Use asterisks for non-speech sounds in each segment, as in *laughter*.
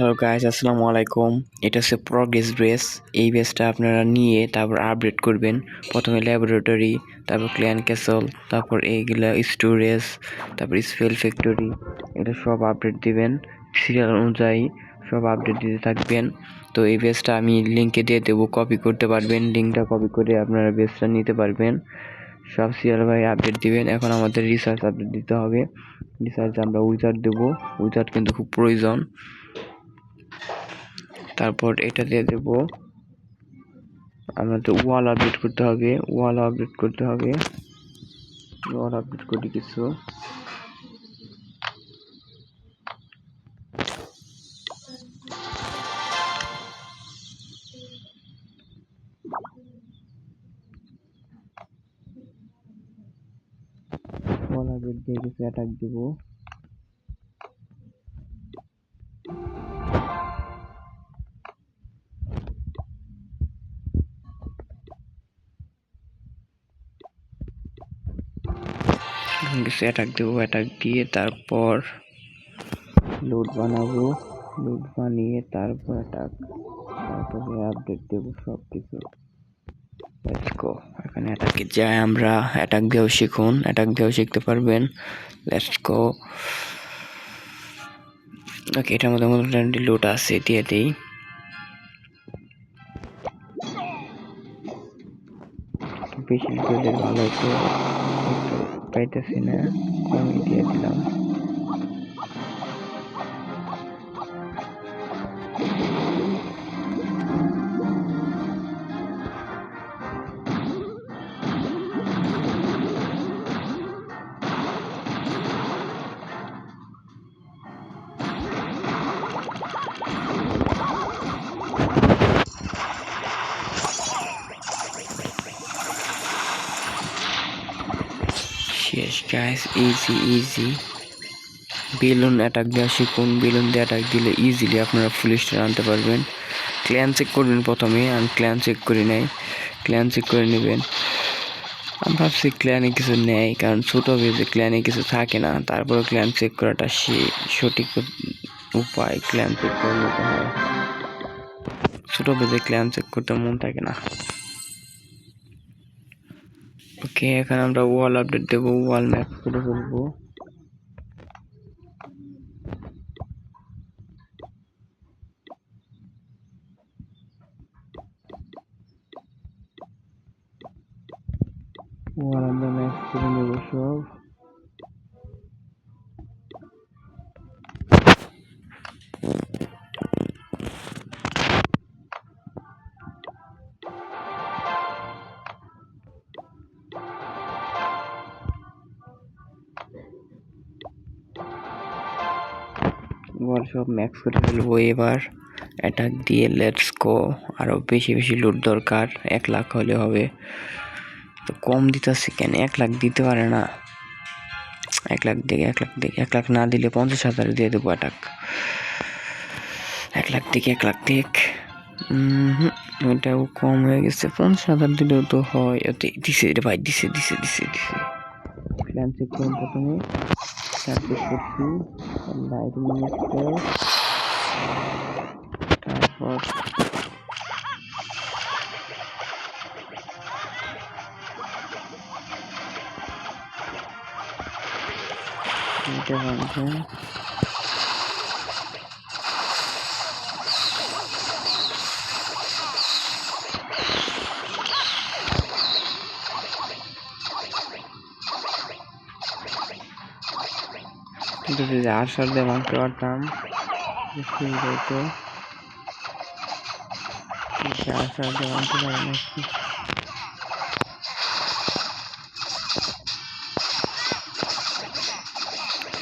Hello guys আসসালামু আলাইকুম। এটা হচ্ছে প্রগ্রেস বেস এই বেসটা আপনারা নিয়ে তারপর আপডেট করবেন। প্রথমে ল্যাবরেটরি তারপর ক্ল্যান ক্যাসল তারপর এইগুলা স্টোরেজ তারপর স্পেল ফ্যাক্টরি এটা সব আপডেট দিবেন। সিরিয়াল অনুযায়ী সব আপডেট দিতে থাকবেন। তো এই বেসটা আমি লিঙ্কে দিয়ে দেবো কপি করতে পারবেন। লিঙ্কটা কপি করে আপনারা বেসটা নিতে পারবেন। সব সিরিয়াল ভাই আপডেট দিবেন। এখন আমাদের রিসার্চ আপডেট দিতে হবে। রিসার্চ আমরা উইজার্ড দেবো। উইজার্ড কিন্তু খুব প্রয়োজন। তারপর এটা দিয়ে দেব। আমাদের ওয়াল আপডেট করতে হবে ওয়াল আপডেট করতে হবে। ওয়াল আপডেট করি কিছু। ওয়াল আপডেট দিয়ে কিছু অ্যাটাক দিব। কিছু অ্যাটাক দেবো অ্যাটাক দিয়ে তারপর লোড বানাবো লোড বানিয়ে তারপর অ্যাটাক তারপরে আপডেট দেবো সব কিছু এখানে অ্যাটাকে যাই আমরা। অ্যাটাক দিয়েও শিখুন। অ্যাটাক দিয়েও শিখতে পারবেন। লেটস ওকে এটার মধ্যে মোটামুটি লোড আছে, দিয়ে দিই। বেশি ভালো পাইতেছি না। কমই দিয়ে দিলাম। Guys easy easy balloon attack দেওয়া শিখুন। বেলুন দিয়ে অ্যাটাক দিলে ইজিলি আপনারা ফুল আনতে পারবেন। ক্ল্যান চেক করবেন প্রথমে। আমি ক্ল্যান চেক করি নাই। ক্ল্যান চেক করে নেবেন। আমি ভাবছি ক্ল্যানে কিছু নেই, কারণ ছোটো বেজে ক্ল্যানে কিছু থাকে না। তারপরে ক্ল্যান চেক করাটা সে সঠিক উপায়। ক্ল্যান চেক করে নিতে হয়। ছোটো বেজে ক্ল্যান চেক করতে মন থাকে না। ওকে এখানে আমরা ওয়াল আপডেট দেবো ওয়াল ম্যাপ করে ফেলব ম্যাক্স করে ফেলব এবার। অ্যাটাক দিয়ে লেটস গো আরও বেশি বেশি লুট দরকার। এক লাখ হলে হবে। তো কম দিতেছে কেন? এক লাখ দিতে পারে না। এক লাখ দিকে এক লাখ দিকে এক লাখ না দিলে পঞ্চাশ হাজার দিয়ে দেবো অ্যাটাক এক লাখ দিকে এক লাখ দিক এটাও কম হয়ে গেছে। পঞ্চাশ হাজার দিলেও তো হয়। দিছে রে ভাই, দিছে দিছে দিছে দিছে। প্রথমে। প্ল্যান চেক করছি লাইট মিনিটে তারপর এটা বাঁধবেন কিন্তু আর সাল দিয়ে ভাঙতে পারতাম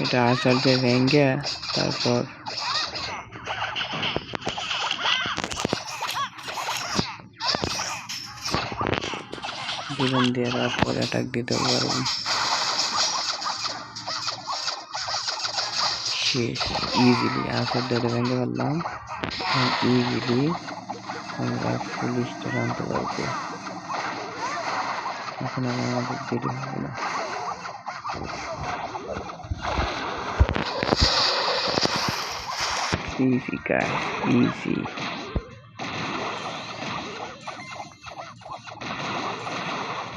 এটা আর সাল দিয়ে ভেঙে তারপর জীবন দিয়ে তারপর অ্যাটাক দিতে পারবেন শেষ ইজিলি আসার ধরে ভেঙে পারলাম ইজিলি আমরা পুলিশটা আনতে পারব এখন আর আমাদের দেরি হবে না easy, guys. Easy.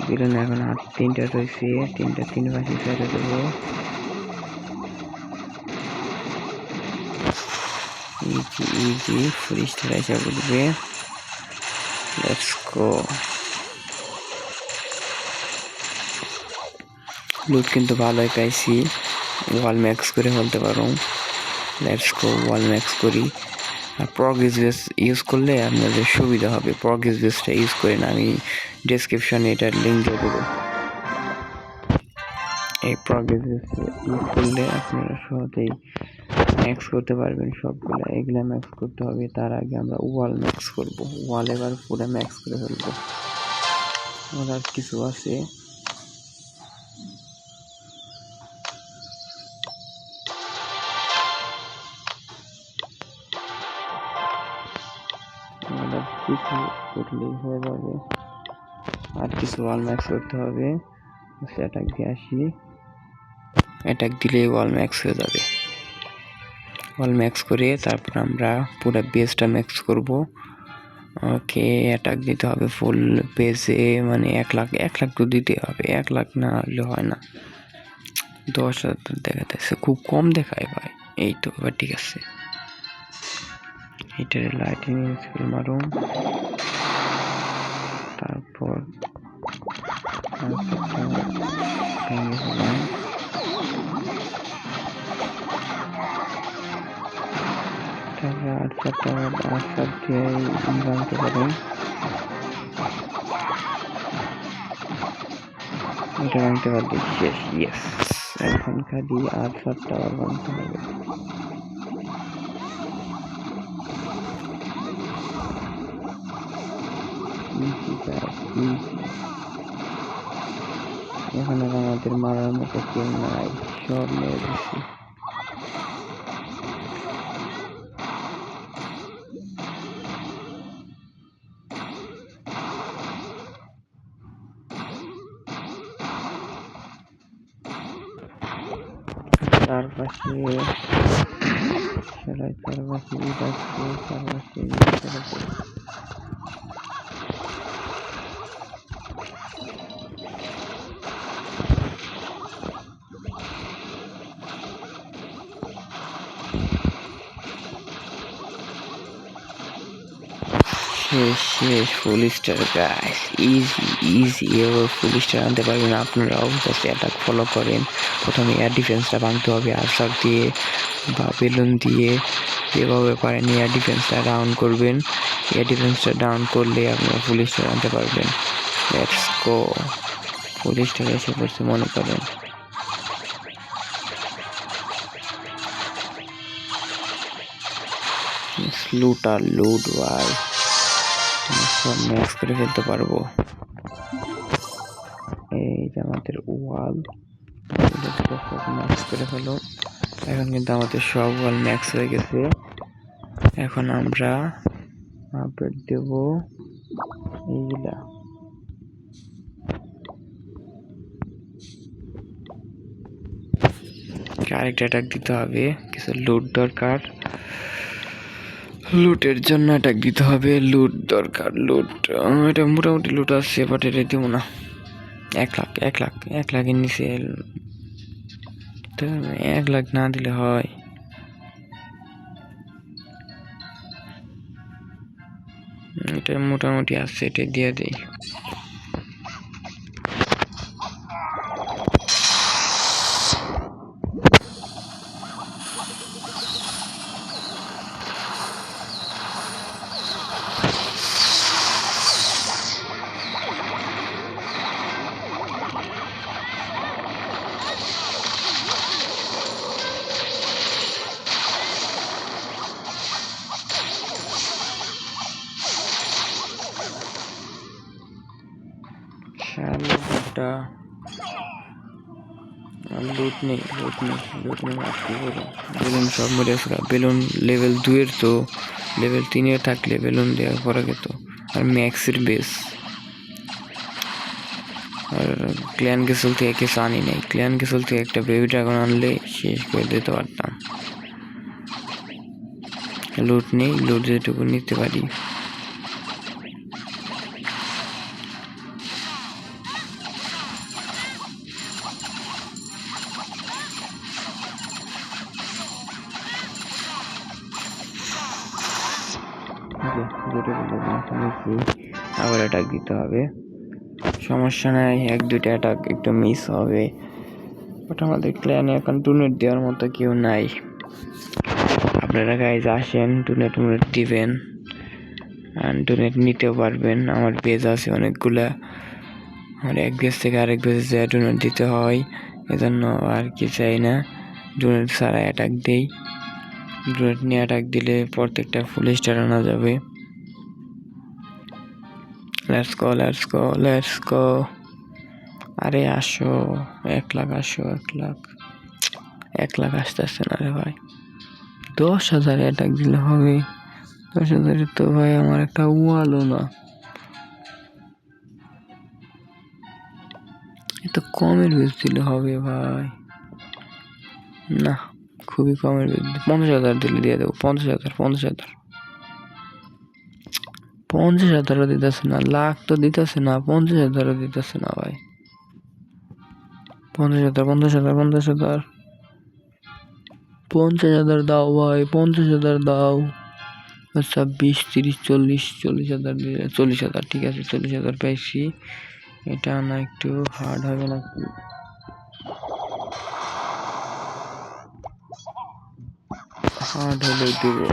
বিলন এখন হাত তিনটা রয়েছে। তিনটা তিন পাশে ছেড়ে দেবো। ইজি ইজি ফ্রিজটা এসে উঠবে লেটস গো লুট কিন্তু ভালোই পাইছি ওয়াল ম্যাক্স করে ফেলতে পারো। লেটস গো ওয়াল ম্যাক্স করি। আর প্রগ্রেস বেস ইউজ করলে আপনাদের সুবিধা হবে। প্রগ্রেস বেসটা ইউজ করেন আমি ডেসক্রিপশনে এটার লিঙ্ক দিয়ে দেবো। এই প্রগ্রেস বেস ইউজ করলে আপনারা সহজেই ম্যাক্স করতে পারবেন সবগুলো। এগুলা ম্যাক্স করতে হবে, তার আগে আমরা ওয়াল ম্যাক্স করব। ওয়াল এবার পুরো ম্যাক্স করে ফেলব। আর আর কিছু আছে? কিছু করলেই হয়ে যাবে। আর কিছু ওয়াল ম্যাক্স করতে হবে। অ্যাটাক দিয়ে আসি। অ্যাটাক দিলেই ওয়াল ম্যাক্স হয়ে যাবে। ওয়াল ম্যাক্স করে তারপর আমরা পুরো বেসটা ম্যাক্স করব। ওকে অ্যাটাক দিতে হবে ফুল বেসে মানে এক লাখ এক লাখ তো দিতে হবে, এক লাখ না হলে হয় না। দশ হাজার দেখাতেছে খুব কম দেখায় ভাই। এই তো, এবার ঠিক আছে। এটার লাইটিং স্কুল মারুন তারপর ভেঙে ফেলাম তারপর আট চারটা আট চার দিয়ে ভাঙতে পারেন এটা ভাঙতে পারলে শেষ ইয়েস এখন খালি আট সাতটা আবার ভাঙতে হবে Easy guys, easy. এখানে আর আমাদের মারার মতো কেউ নাই সব মেরে দিচ্ছি Şöyle pervasını da pervasını শেষ শেষ full star guys easy easy এবার ফুল স্টার আনতে পারবেন আপনারাও জাস্ট অ্যাটাক ফলো করেন। প্রথমে এয়ার ডিফেন্সটা ভাঙতে হবে আর্সার দিয়ে বা বেলুন দিয়ে যেভাবে পারেন এয়ার ডিফেন্সটা ডাউন করবেন। এয়ার ডিফেন্সটা ডাউন করলে আপনারা ফুল স্টার আনতে পারবেন। লেটস গো ফুল স্টার এসে পড়ছে, মনে করেন। লুটার লুট ভাই। সব ম্যাক্স করে ফেলতে পারব। এই যে আমাদের ওয়াল সব ম্যাক্স করে ফেলো। এখন কিন্তু আমাদের সব ওয়াল ম্যাক্স হয়ে গেছে। এখন আমরা আপডেট দেব এইগুলা। আরেকটা অ্যাটাক দিতে হবে, কিছু লুট দরকার। লুটের জন্য অ্যাটাক দিতে হবে। লুট দরকার, লুট। এটা মোটামুটি লুট আসছে বাট এটা দেবো না। এক লাখ এক লাখ, এক লাখের নিচে এক লাখ না দিলে হয়। এটা মোটামুটি আসছে এটা দিয়ে দিই। শালটা লুট নেই লুট নেই লুট নেই বেলুন সব মরে গেছে বেলুন লেভেল দুয়ের তো লেভেল তিনের থাকলে বেলুন দেওয়ার পরে যেত আর ম্যাক্সের বেস আর ক্ল্যান গেসল থেকে কিছু আনি নাই। ক্ল্যান গেসল থেকে একটা বেবি ড্রাগন আনলে শেষ করে দিতে পারতাম। লুট নেই লুট যেটুকু নিতে পারি। নিতে নিচ্ছি, আবার অ্যাটাক দিতে হবে। সমস্যা নাই এক দুইটা অ্যাটাক একটু মিস হবে। বাট আমাদের ক্ল্যানে এখন ডোনেট দেওয়ার মতো কেউ নাই। আপনারা গাইজ আসেন ডোনেট মোনেট দিবেন। ডোনেট নিতেও পারবেন। আমার পেজ আছে অনেকগুলা। আমার এক পেজ থেকে আরেক পেজে যায় ডোনেট দিতে হয়। এজন্য আর কি চাই না। ডোনেট ছাড়া অ্যাটাক দেই। ডোনেট নিয়ে অ্যাটাক দিলে প্রত্যেকটা ফুল স্টার আনা যাবে। লেটস গো লেটস লেটস আরে আসো, এক লাখ আসো, এক লাখ। এক লাখ আসতেছে না রে ভাই। দশ হাজার অ্যাটাক দিলে হবে। দশ হাজারে তো ভাই আমার একটা ওয়ালও না। এত কমের বেশ দিলে হবে ভাই। না। খুবই কমের পঞ্চাশ হাজার দিলে দিয়ে দেবো, পঞ্চাশ হাজার পঞ্চাশ হাজার। পঞ্চাশ হাজারও দিতেছে না, লাখ তো দিতেছে না, পঞ্চাশ হাজারও দিতেছে না ভাই। পঞ্চাশ হাজার পঞ্চাশ হাজার পঞ্চাশ হাজার। পঞ্চাশ হাজার দাও ভাই, পঞ্চাশ হাজার দাও। আচ্ছা বিশ, তিরিশ, চল্লিশ চল্লিশ হাজার চল্লিশ হাজার, ঠিক আছে, চল্লিশ হাজার পেয়েছি। এটা না একটু হার্ড হবে নাকি হার্ড হলে দেবো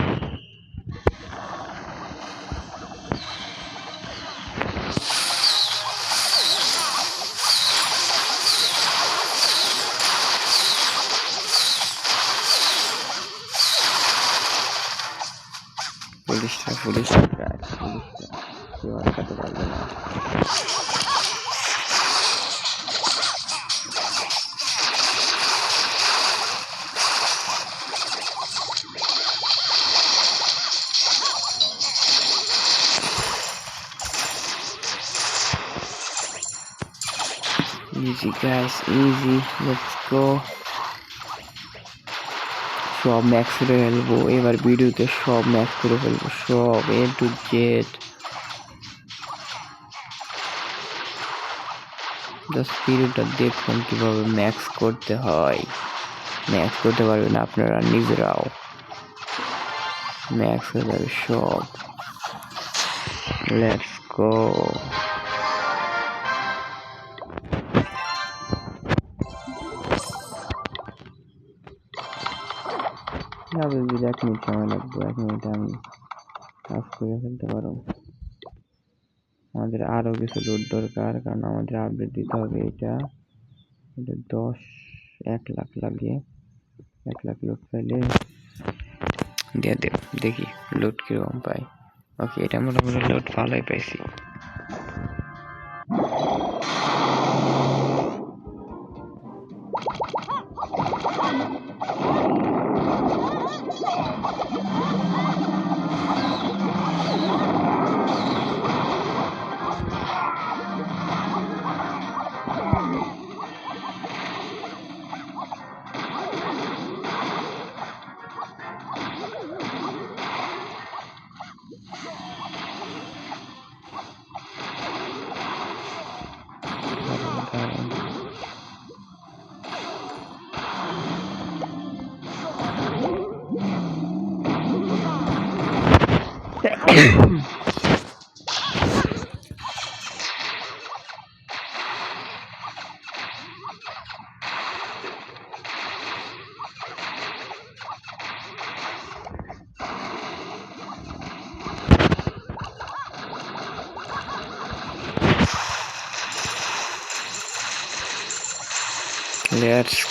পুলিশটা পুলিশটা guys, পুলিশটা কেউ আটকাতে পারবে না Easy guys, easy. Let's go. সব ম্যাক্স করে ফেলব। এবার ভিডিওতে সব ম্যাক্স করে ফেলব। সব এ টু জেড জাস্ট ভিডিওটা দেখুন কীভাবে ম্যাক্স করতে হয়? ম্যাক্স করতে পারবেন আপনারা নিজেরাও। ম্যাক্স হয়ে যাবে সব। লেটস গো যাবে যদি এক মিনিট সময় লাগবে, এক মিনিটে আমি কাজ করে ফেলতে পারব। আমাদের আরও কিছু লোড দরকার, কারণ আমাদের আপডেট দিতে হবে এটা। এটা দশ, এক লাখ লাগে এক লাখ লোড পাইলে দেখি লোড কীরকম পাই। ওকে এটা মোটামুটি লোড ভালোই পাইছি।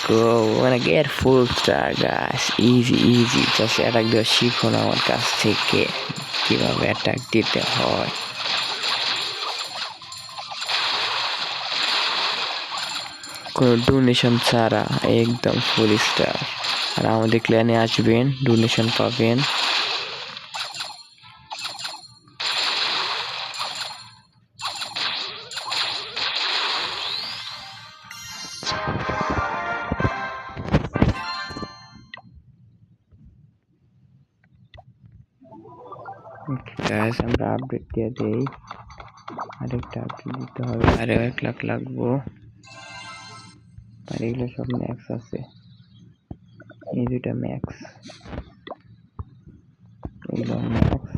Go. Wanna get full star, guys. Easy easy. Just attack দেওয়া শিখুন আমার কাছ থেকে কীভাবে অ্যাটাক দিতে হয় কোনো ডোনেশন ছাড়া একদম ফুল স্টার আর আমাদের ক্ল্যানে আসবেন ডোনেশন পাবেন আপডেট দিয়ে দেই। আরেকটা আপডেট দিতে হবে। আরও এক লাখ লাগবো। আর এগুলো সব ম্যাক্স আছে। এই দুইটা ম্যাক্স এগুলো ম্যাক্স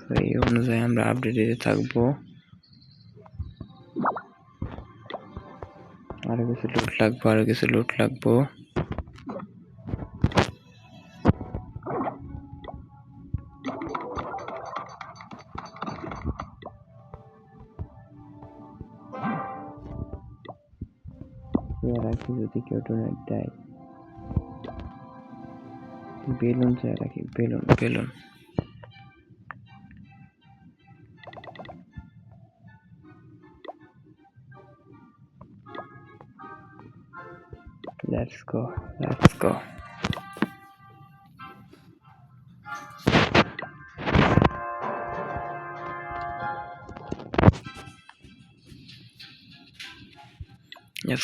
তো এই অনুযায়ী আমরা আপডেট দিতে থাকব। আরও কিছু লুট লাগবো আরও কিছু লুট লাগবো। the coconut dye. Balloon saya lagi balloon. Let's go. Let's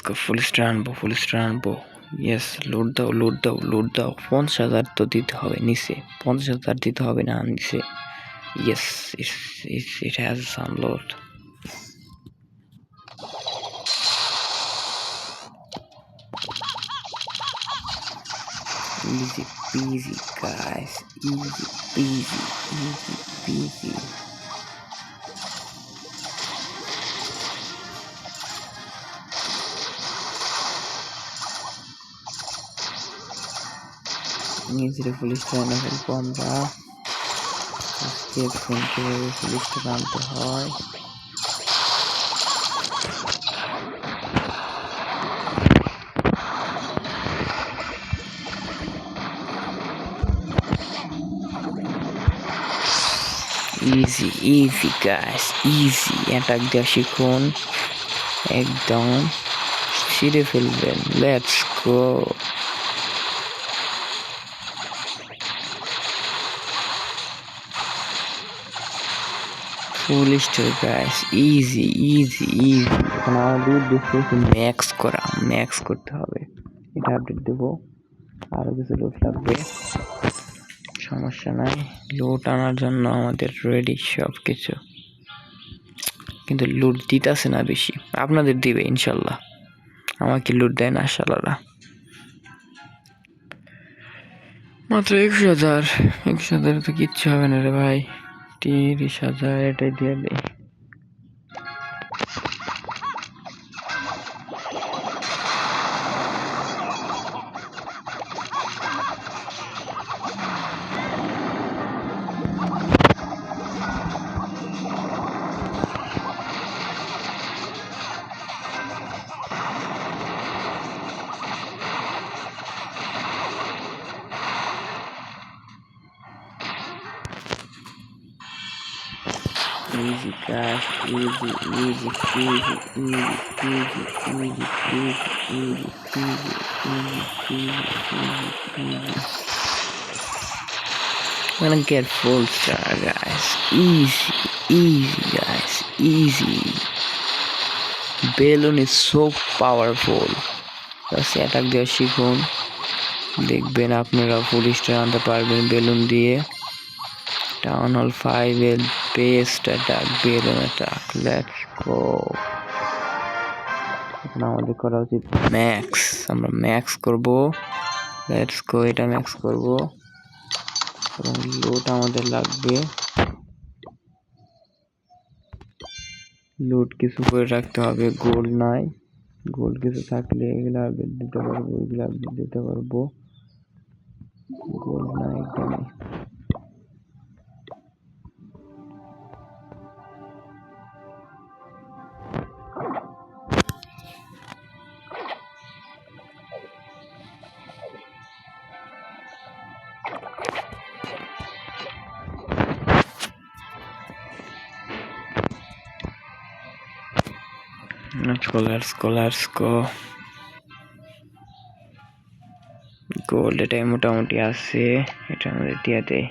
go full star আনব ফুল স্টার আনব ইয়েস লোড দাও লোড দাও লোড দাও। পঞ্চাশ হাজার তো দিতে হবে নিচে। পঞ্চাশ হাজার দিতে হবে না নিচে। Yes it has some load Easy peasy, guys. Easy peasy, easy peasy. নিজের পুলিশটা এনে ফেলব আমরা আজকে ফোন কীভাবে পুলিশটা আনতে হয়? Easy easy guys easy attack দেওয়া শিখুন। একদম ছিঁড়ে ফেলবেন। Let's go full star guys easy easy easy এখন আমাদের দেখতে ম্যাক্স করা ম্যাক্স করতে হবে। এটা আপডেট দেবো। আরও কিছু লোক লাগবে। সমস্যা নাই। লুট আনার জন্য আমাদের রেডি সব কিছু কিন্তু লুট দিতেছে না বেশি। আপনাদের দিবে, ইনশাল্লাহ। আমাকে লুট দেয় না, শালারা। মাত্র একশো হাজার। একশো হাজার তো কিচ্ছু হবে না রে ভাই। তিরিশ হাজার এটাই দিয়ে দেয় easy easy easy easy easy easy easy easy easy easy I'm gonna get full star guys easy easy guys easy balloon is so powerful just attack দেওয়া শিখুন দেখবেন আপনারা স্টার আনতে পারবেন বেলুন দিয়ে টাউন হল ফাইভ এর best attack balloon attack let's go এখন আমাদের করা উচিত ম্যাক্স আমরা ম্যাক্স করব। লেটস গো এটা ম্যাক্স করব। এবং লুট আমাদের লাগবে। লুট কিছু করে রাখতে হবে গোল্ড নাই। গোল্ড কিছু থাকলে এগুলো দিতে পারব, এগুলো দিতে পারব। গোল্ড নাই একদমই Let's go, let's go, let's go. Gold এটাই মোটামুটি আছে এটা আমাদের দিয়ে দেয়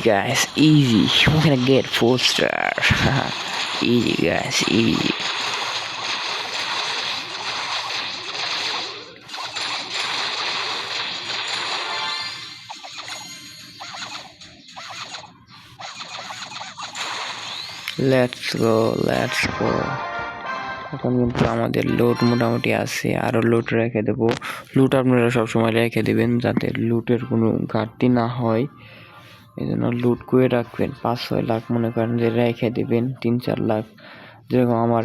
guys, easy. We're gonna get four stars. *laughs* easy guys, easy. Let's go let's go এখন কিন্তু আমাদের লোড মোটামুটি আছে আরও লোড রেখে দেবো লুট আপনারা সবসময় রেখে দেবেন যাতে লুটের কোনো ঘাটতি না হয় এই জন্য লুট করে রাখবেন। পাঁচ ছয় লাখ মনে করেন যে রেখে দেবেন, তিন চার লাখ। যেরকম আমার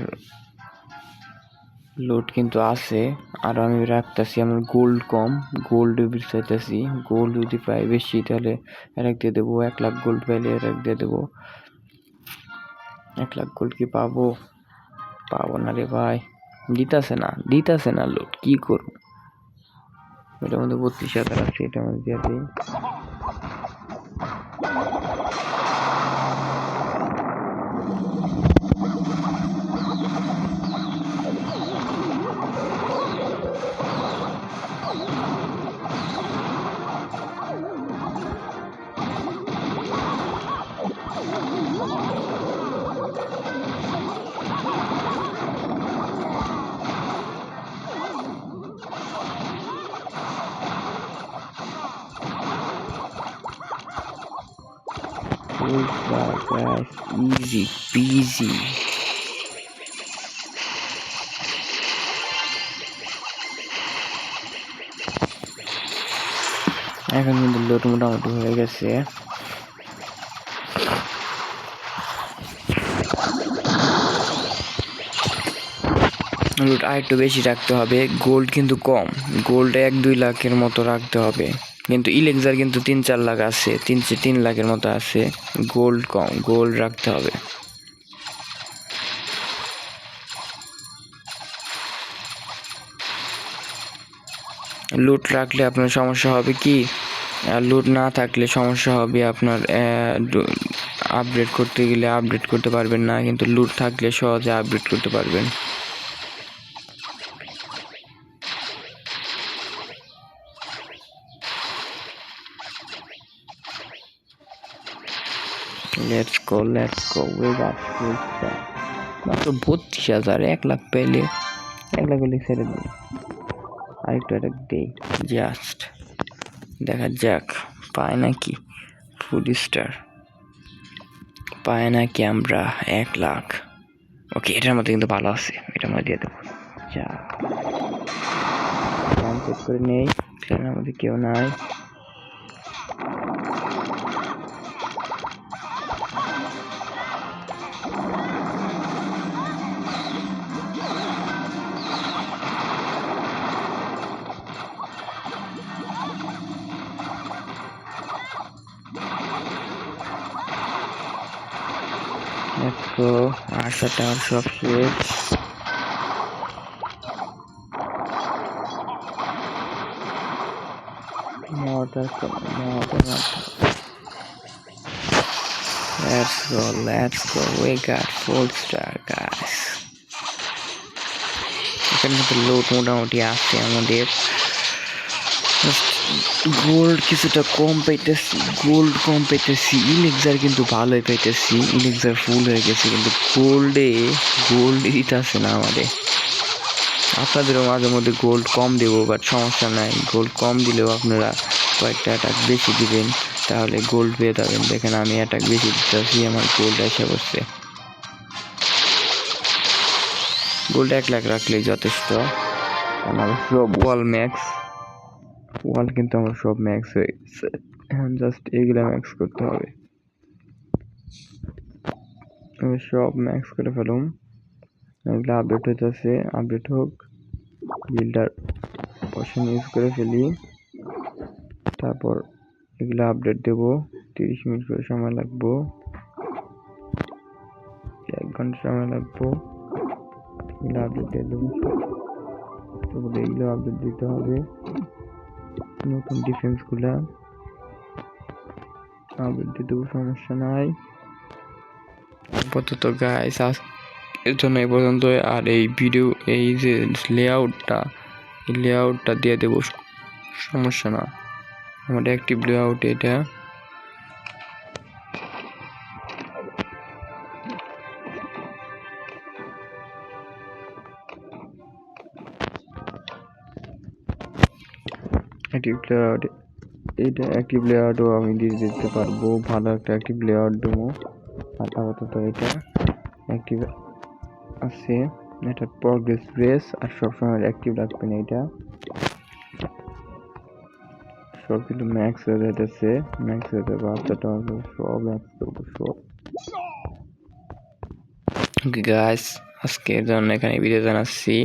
লুট কিন্তু আছে, আর আমি রাখতেছি আমার গোল্ড কম গোল্ড চাইতেছি। গোল্ড যদি পাই বেশি, তাহলে এক দিয়ে দেবো, এক লাখ গোল্ড পাইলে এক দিয়ে দেবো। এক লাখ গোল্ড কি পাবো? পাবো না রে ভাই। দিতাছে না দিতাছে না লোড কি করব? এটার মধ্যে বত্রিশ হাজার আছে, এটার মধ্যে দিয়ে guys. Easy peasy. এখন কিন্তু লোড মোটামুটি হয়ে গেছে লুট আর একটু বেশি রাখতে হবে গোল্ড কিন্তু কম গোল্ড এক দুই লাখের মতো রাখতে হবে কিন্তু ইলেক্সার কিন্তু তিন চার লাখ আছে, তিন তিন লাখের মতো আছে। গোল্ড কম, গোল্ড রাখতে হবে। লুট রাখলে আপনার সমস্যা হবে কি? আর লুট না থাকলে সমস্যা হবে আপনার আপডেট করতে গেলে আপডেট করতে পারবেন না, কিন্তু লুট থাকলে সহজে আপডেট করতে পারবেন। গো লেটস গো ফুল মাত্র বত্রিশ হাজার এক লাখ পেলে, এক লাখ পেলে ছেড়ে দিই আরেকটু একটা দেই জাস্ট দেখা যাক, পায় নাকি ফুড স্টার পায় নাকি আমরা এক লাখ। ওকে এটার মধ্যে কিন্তু ভালো আছে, এটার মধ্যে দিয়ে দেবো। যা। চেক করে নেই, এটার মধ্যে কেউ নাই। Let's go. আটশো টাকার সব শেষ Motor, motor, motor. Let's go, let's go. We got full star, guys. এখানে কিন্তু লোড মোটামুটি আছে আমাদের গোল্ড কিছুটা কম পাইতেছি গোল্ড কম পাইতেছি ইলেক্সার কিন্তু ভালোই পাইতেছি ইলেক্সার ফুল হয়ে গেছে, কিন্তু গোল্ডে গোল্ড দিতেছে না আমাদের। আপনাদেরও মাঝে মধ্যে গোল্ড কম দেবো বাট সমস্যা নাই। গোল্ড কম দিলেও আপনারা কয়েকটা অ্যাটাক বেশি দিবেন, তাহলে গোল্ড পেয়ে যাবেন। দেখেন আমি অ্যাটাক বেশি দিতেছি, আমার গোল্ড এসে বসছে গোল্ড এক লাখ রাখলেই যথেষ্ট। আমার সব ওয়াল ম্যাক্স ওয়াল কিন্তু আমার সব ম্যাক্স হয়ে গেছে। এখন জাস্ট এগুলো ম্যাক্স করতে হবে। আমি সব ম্যাক্স করে ফেলুম। এগুলো আপডেট হইতেছে। আপডেট হোক বিল্ডার অপশন ইউজ করে ফেলি। তারপর এগুলো আপডেট দেব। তিরিশ মিনিট করে সময় লাগবো। এক ঘণ্টা সময় লাগবো। এগুলো আপডেট দিয়ে দেবো। এগুলো আপডেট দিতে হবে। নতুন ডিফেন্সগুলা আবৃত্তি দেবো, সমস্যা নাই। আপাতত গাইস আজ এর জন্য এই পর্যন্ত আর এই ভিডিও এই যে লেআউটটা এই লেআউটটা দিয়ে দেবো, সমস্যা না। আমাদের অ্যাক্টিভ লেআউট এটা। অ্যাক্টিভ লেআউট এইটা অ্যাক্টিভ লেআউটও আমি দিয়ে দিতে পারব। ভালো একটা অ্যাক্টিভ লেআউট দেবো। আর আপাতত এটা অ্যাক্টিভ আছে। এটা প্রগ্রেস ব্রেস আর সবসময় অ্যাক্টিভ রাখবেন এটা। সব কিন্তু ম্যাক্স হয়ে যাইতেছে। ম্যাক্স হয়ে বাচ্চাটা সব ম্যাক্স সব। গাছ আজকের জন্য এখানে ভিডিও জানাচ্ছি।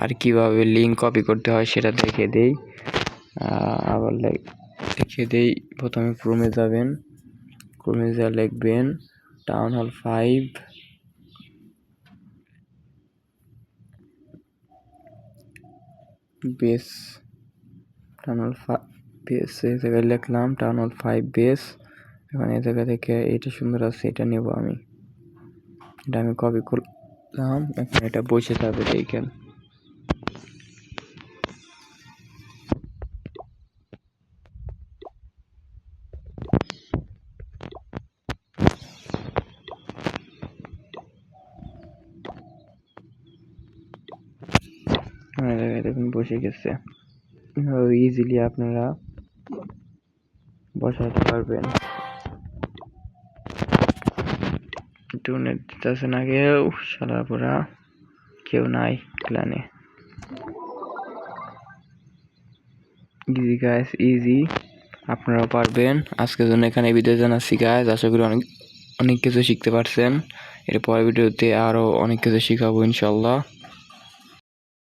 আর কীভাবে লিঙ্ক কপি করতে হয় সেটা দেখে দেই। আবার লে- দেখে দেই। প্রথমে ক্রোমে যাবেন। ক্রোমে যা লিখবেন town hall five base town hall base এই জায়গায় লিখলাম টাউন হল ফাইভ বেস এখন এই জায়গা থেকে এটা সুন্দর আছে, এটা নেব আমি। এটা আমি কপি করলাম, এখন এটা বসে যাবে দেখেন। বসে গেছে ইজিলি আপনারা বসাতে পারবেন। একটু নেট কেউ সারা পুরা কেউ নাই প্ল্যানে ইজি গাইস ইজি আপনারাও পারবেন। আজকের জন্য এখানে ভিডিও জানাচ্ছি গাইস আশা করি অনেক অনেক কিছু শিখতে পারছেন। এর পরের ভিডিওতে আরও অনেক কিছু শিখাবো ইনশাল্লাহ